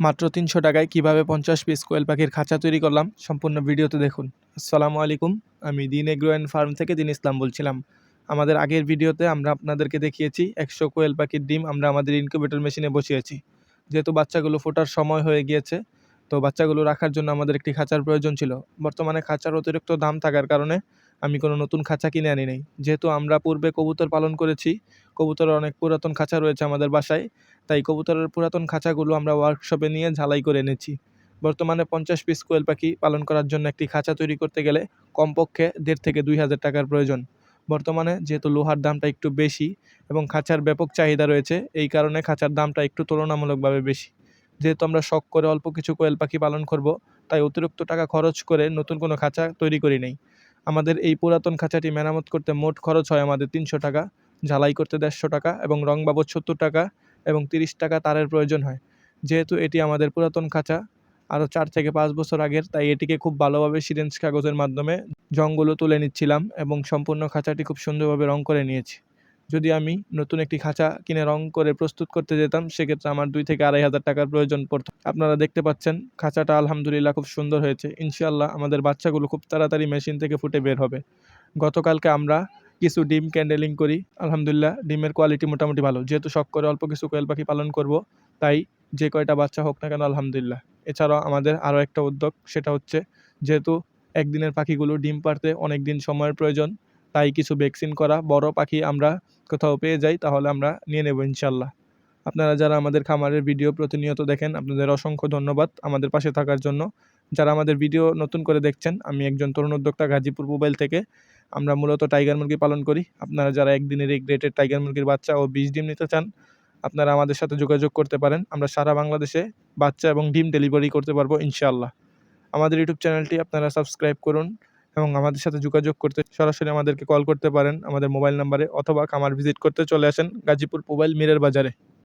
মাত্র তিনশো টাকায় কীভাবে পঞ্চাশ পিস কোয়েল পাখির খাঁচা তৈরি করলাম সম্পূর্ণ ভিডিওতে দেখুন। আসসালামু আলাইকুম, আমি দিন এগ্রো অ্যান্ড ফার্ম থেকে দিন ইসলাম বলছিলাম। আমাদের আগের ভিডিওতে আমরা আপনাদেরকে দেখিয়েছি, একশো কোয়েল পাখির ডিম আমরা আমাদের ইনকিউবেটর মেশিনে বসিয়েছি। যেহেতু বাচ্চাগুলো ফোটার সময় হয়ে গিয়েছে, তো বাচ্চাগুলো রাখার জন্য আমাদের একটি খাঁচার প্রয়োজন ছিল। বর্তমানে খাঁচার অতিরিক্ত দাম থাকার কারণে আমি কোনো নতুন খাঁচা কিনে আনি নাই। যেহেতু আমরা পূর্বে কবুতর পালন করেছি, কবুতরের অনেক পুরাতন খাঁচা রয়েছে আমাদের বাসায়, তাই কবুতরের পুরাতন খাঁচাগুলো আমরা ওয়ার্কশপে নিয়ে ঝালাই করে এনেছি। বর্তমানে পঞ্চাশ পিস কোয়েল পাখি পালন করার জন্য একটি খাঁচা তৈরি করতে গেলে কমপক্ষে দেড় থেকে দুই হাজার টাকার প্রয়োজন। বর্তমানে যেহেতু লোহার দামটা একটু বেশি এবং খাঁচার ব্যাপক চাহিদা রয়েছে, এই কারণে খাঁচার দামটা একটু তুলনামূলকভাবে বেশি। যেহেতু আমরা শখ করে অল্প কিছু কোয়েল পাখি পালন করব, তাই অতিরিক্ত টাকা খরচ করে নতুন কোনো খাঁচা তৈরি করি নেই। আমাদের এই পুরাতন খাঁচাটি মেরামত করতে মোট খরচ হয় আমাদের তিনশো টাকা, ঝালাই করতে দেড়শো টাকা এবং রং বাবদ সত্তর টাকা এবং তিরিশ টাকা তারের প্রয়োজন হয়। যেহেতু এটি আমাদের পুরাতন খাঁচা, আরও চার থেকে পাঁচ বছর আগের, তাই এটিকে খুব ভালোভাবে সিরেঞ্জ কাগজের মাধ্যমে জঙ্গলও তুলে নিচ্ছিলাম এবং সম্পূর্ণ খাঁচাটি খুব সুন্দরভাবে রং করে নিয়েছি। যদি আমি নতুন একটি খাঁচা কিনে রং করে প্রস্তুত করতে যেতাম, সেক্ষেত্রে আমার দুই থেকে আড়াই হাজার টাকার প্রয়োজন পড়তো। আপনারা দেখতে পাচ্ছেন, খাঁচাটা আলহামদুলিল্লাহ খুব সুন্দর হয়েছে। ইনশাআল্লাহ আমাদের বাচ্চাগুলো খুব তাড়াতাড়ি মেশিন থেকে ফুটে বের হবে। গতকালকে আমরা কিছু ডিম ক্যান্ডেলিং করি। আলহামদুলিল্লাহ, ডিমের কোয়ালিটি মোটামুটি ভালো। যেহেতু শখ করে অল্প কিছু কোয়েল পাখি পালন করব, তাই যে কয়টা বাচ্চা হোক না কেন, আলহামদুলিল্লাহ। এছাড়াও আমাদের আরও একটা উদ্যোগ, সেটা হচ্ছে যেহেতু একদিনের পাখিগুলো ডিম পারতে অনেক দিন সময়ের প্রয়োজন তাই কিছু ভ্যাকসিন করা, বড় পাখি আমরা কোথাও পেয়ে যাই, তাহলে আমরা নিয়ে নেব ইনশাল্লাহ। আপনারা যারা আমাদের খামারের ভিডিও প্রতিনিয়ত দেখেন, আপনাদের অসংখ্য ধন্যবাদ আমাদের পাশে থাকার জন্য। যারা আমাদের ভিডিও নতুন করে দেখছেন, আমি একজন তরুণ উদ্যোক্তা গাজীপুর মোবাইল থেকে। আমরা মূলত টাইগার মুরগি পালন করি। আপনারা যারা একদিনের এই গ্রেটেড টাইগার মুরগির বাচ্চা ও বীজ ডিম নিতে চান, আপনারা আমাদের সাথে যোগাযোগ করতে পারেন। আমরা সারা বাংলাদেশে বাচ্চা এবং ডিম ডেলিভারি করতে পারব ইনশাল্লাহ। আমাদের ইউটিউব চ্যানেলটি আপনারা সাবস্ক্রাইব করুন। এবং আমাদের সাথে যোগাযোগ করতে সরাসরি আমাদেরকে কল করতে পারেন আমাদের মোবাইল নাম্বারে অথবা খামার ভিজিট করতে চলে আসেন গাজীপুর মোবাইল মিরের বাজারে।